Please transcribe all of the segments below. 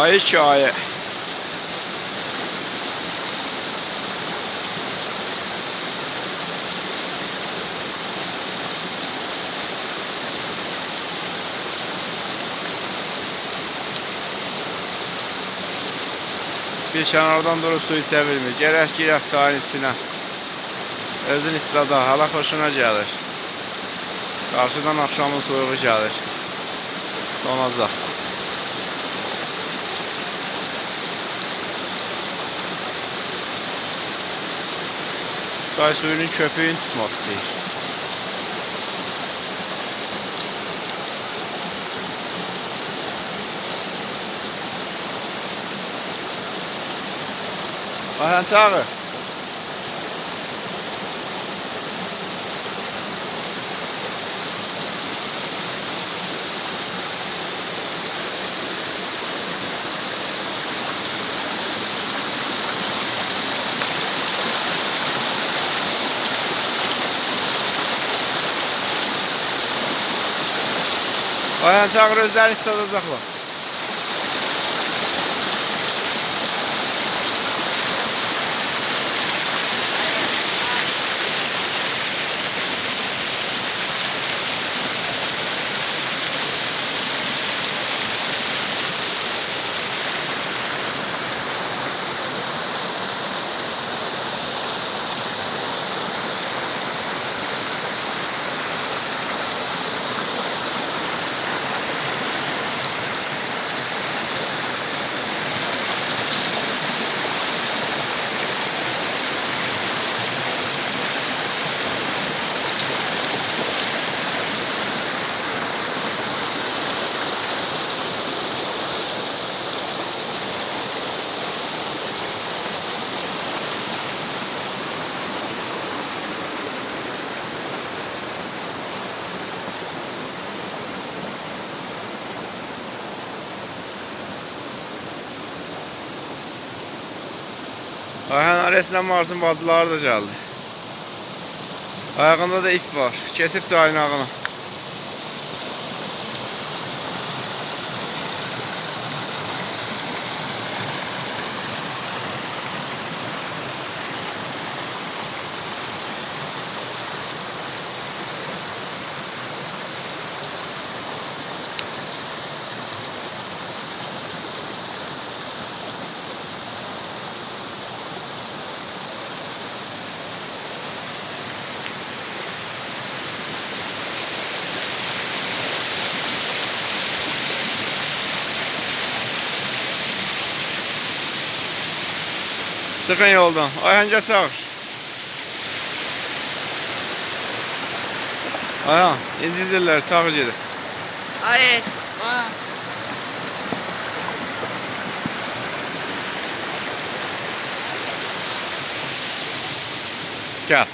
Ay hikaye. Bir kenardan durup su içe bilmir. Gerek girək çayın içine. Özün istədə, hala xoşuna gəlir. Qarşıdan axşamın soyuğu gəlir. Donacaq. Daysoyunun köpüyünü tutmaq istəyir. Ayhan Çağır. ძალიან საღროს და არის თოთოძახვა Ayhan Ares'le Mars'ın bacıları da geldi. Ayağında da ip var. Kesip çayın ağını. Sıkın yoldan. Ayhan gel çağır. Ayhan incidirler çağır gidin. Ares. Aa. Gel.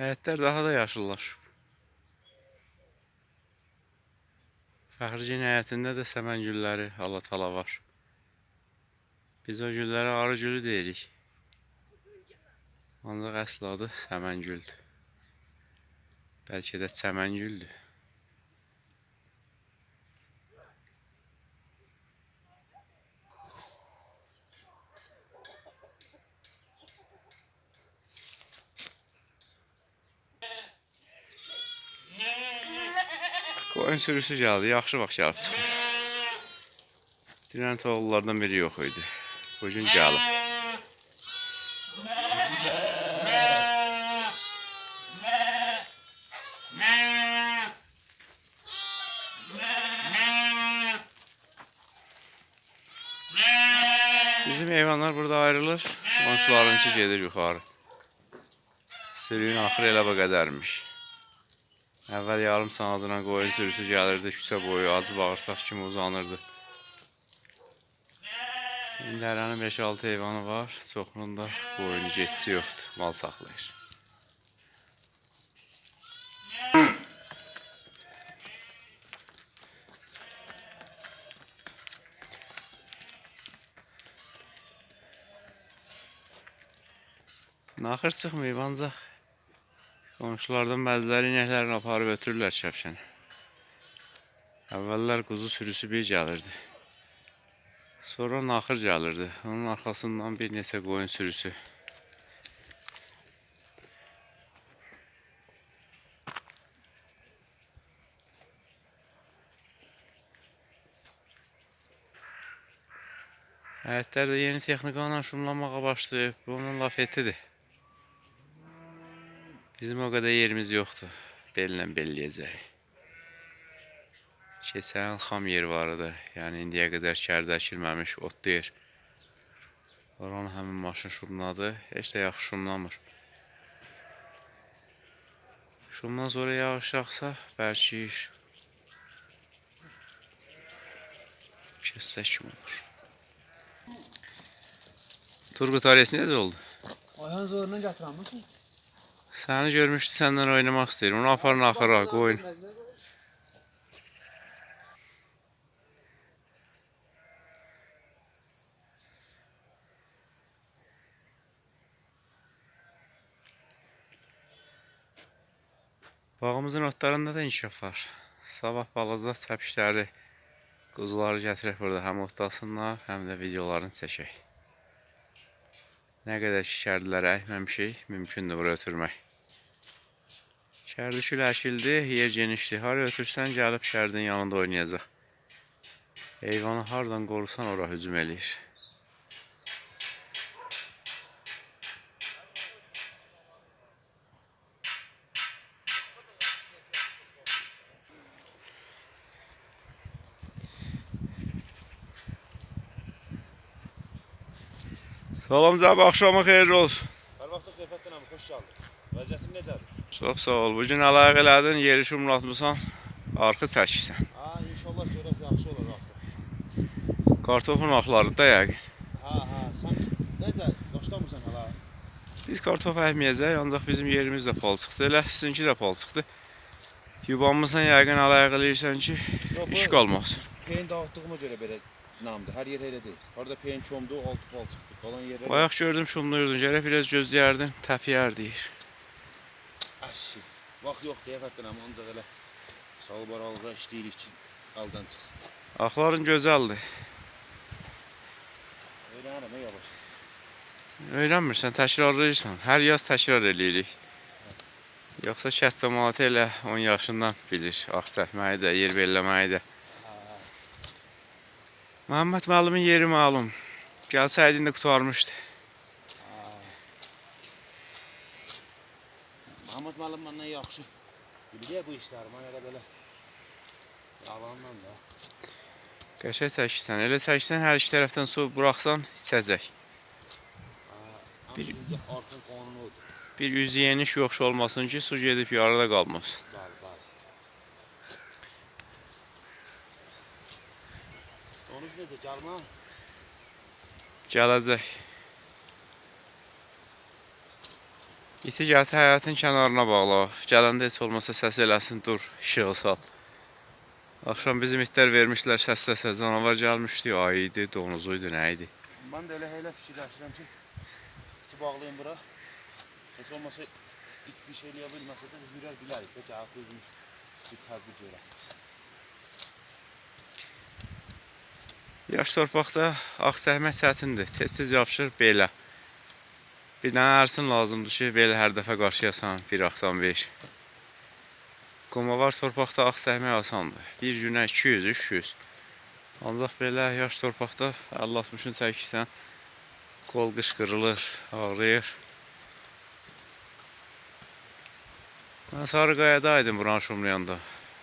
Həyətlər daha da yaşıllaşıb. Fəxricin həyətində də səmən gülləri Allah-tala var. Biz o güllərə arı gülü deyirik. Ancaq əsl adı səmən güldür. Bəlkə də çəmən güldür. Qoyun sürüsü gəldi, yaxşı vaxt gəlib çıxır. Dünən toğullardan biri yox idi. Bugün gəlib. Bizim heyvanlar burada ayrılır. Qonşularınki gedir yuxarı. Sürüyün axırı elə bu qədərmiş. Əvvəl yarım sanadına qoyun sürüsü gəlirdi küçə boyu, acı bağırsaq kimi uzanırdı. İndi hərənin 5-6 heyvanı var, çoxunun da qoyunu getisi yoxdur, mal saxlayır. Naxır çıxmayıb ancaq Qonşulardan bəziləri inəklərini aparıb ötürürlər şəfşəni. Əvvəllər quzu sürüsü bir gəlirdi. Sonra naxır gəlirdi. Onun arxasından bir neçə qoyun sürüsü. Həyətlər də yeni texnika ilə şumlanmağa başlayıb. Bu onun laf etidir. Bizim o kadar yerimiz yoktu. Bellə belləyəcək. Keçən il xam yer var idi. Yəni indiyə qədər kərdə əkilməmiş ot deyir. Oranı həmin maşın şumladı. Heç də yaxşı şumlamır. Şumdan sonra yağış yağsa bərkiyir. Kəssək kimi olur. Turgut Ares necə oldu? Ayhan zorundan gətirəmmiş. Səni görmüşdü, səndən oynamaq istəyir. Onu aparın axıra, qoyun. Bağımızın otlarında da inkişaf var. Sabah balaca çəpişləri, quzuları gətirək burada. Həm otlasınlar, həm də videolarını çəkək. Nə qədər şişərdilər əkməmişik, mümkündür bura ötürmək. Şərdüşül əkildi, yer genişdir. Hara ötürsən gəlib şərdin yanında oynayacaq. Heyvanı hardan qorusan ora hücum eləyir. Salam cəb, axşamı xeyirli olsun. Hər vaxtda Xeyfətdən əmi, xoş gəldin. Vəziyyətin necədir? Çox sağ ol. Bu gün əlaqə elədin, yeri şumlatmısan, arxı çəkirsən. Ha, inşallah görək yaxşı olar axı. Kartofun axları da yəqin. Ha, ha, sən necə başlamısan hələ? Biz kartof əkməyəcək, ancaq bizim yerimiz də palçıqdır. Elə sizinki də palçıqdır. Yubanmısan yəqin əlaqə eləyirsən ki, Yox, iş qalmaz. peyin dağıtdığıma görə belə namdır. Hər yer elə deyil. Harda peyin çomdu, altı pal çıxdı. Qalan yerlər Bayaq gördüm şumluyordun, gərək biraz gözləyərdin, təpiyərdiyir. Əşi. Vaxt yoxdur Xeyfətdən əmi, ancaq elə salbaralığa işləyirik ki, aldan çıxsın. Axların gözəldir. Öyrənərəm, ey yavaş. Öyrənmirsən, təkrarlayırsan. Hər yaz təkrar eləyirik. Yoxsa kəs cəmaatı elə 10 yaşından bilir. Ağ çəkməyi də, yer belləməyi də. Məhəmməd müəllimin yeri məlum. Gəlsəydin də qutarmışdı. Müəllim məndən yaxşı. Bilir bu işləri, mən elə belə yalandan da. Qəşəng çəkirsən. Elə çəksən hər iki tərəfdən su buraxsan içəcək. Bir- qanunu odur. Bir üzü yeniş yoxş olmasın ki, su gedib yarıda qalmasın. Bəli, bəli. Donuz necə gəlmə? Gələcək. İti gəlsə həyatın kənarına bağla. Gələndə heç olmasa səs eləsin, dur, işığı sal. Axşam bizim itlər vermişlər səs-səsə, canavar gəlmişdi, ayı idi, donuzuydu, nə idi? Ben de öyle hele fikirləşirəm ki, iti bağlayın bura. Heç olmasa it bir şey bilməsə də yürər bilərik də artıq özümüz bir tədbir görək. Yaş torpaqda ağ səhmə çətindir. Tez-tez yapışır belə. Bir dənə ərsin lazımdır ki, belə hər dəfə qarşıyasan bir axtan bir. Qomavar torpaqda ağ səhmək asandır. Bir günə 200, 300. Ancaq belə yaş torpaqda 50-60-ın çəkirsən, qol qışqırılır, ağrıyır. Mən Sarıqayada idim buranı şumlayanda.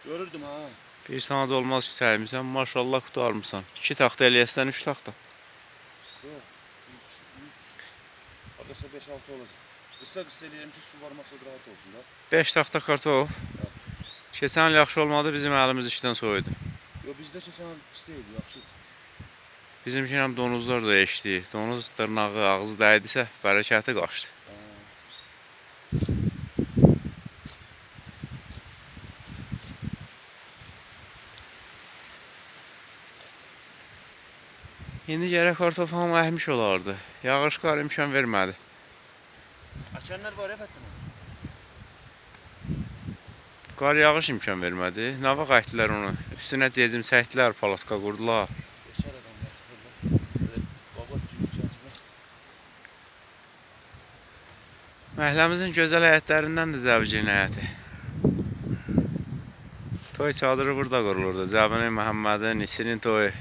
Görürdüm ha. Bir sana da olmaz ki səhmisən, maşallah qutarmısan. 2 taxta eləyəsən 3 taxta. Oradasa 5-6 olacaq. Qısa qısa eləyirəm ki, su var maksat rahat olsun da. 5 taxta kartof. Keçən il yaxşı olmadı, bizim əlimiz işdən soyudu. Yo bizdə keçən pis deyil, yaxşıdır. Bizimki həm donuzlar da eşdi. Donuz dırnağı, ağzı dəydisə, bərəkəti qaçdı. İndi gərək kartof hamı əhmiş olardı. Yağış qar imkan vermədi. Açanlar var efendim. Qar yağış imkan vermədi. Vaxt əkdilər onu? Üstünə cezim çəkdilər, palatka qurdular. Beşer adamlar. Böyle baba cümle kimi. Məhəlləmizin gözəl həyətlərindəndir Zəbicin həyəti. Toy çadırı burada qurulurdu. Zəbinin, Məhəmmədin, Nisinin toyu.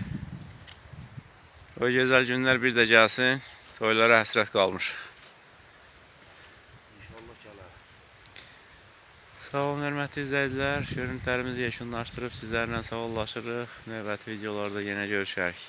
O gözəl günlər bir də gəlsin. Toylara həsrət qalmış. İnşallah gələr. Sağ olun hörmətli izləyicilər. Görüntülərimizi yekunlaşdırıb sizlərlə sağollaşırıq. Növbəti videolarda yenə görüşərik.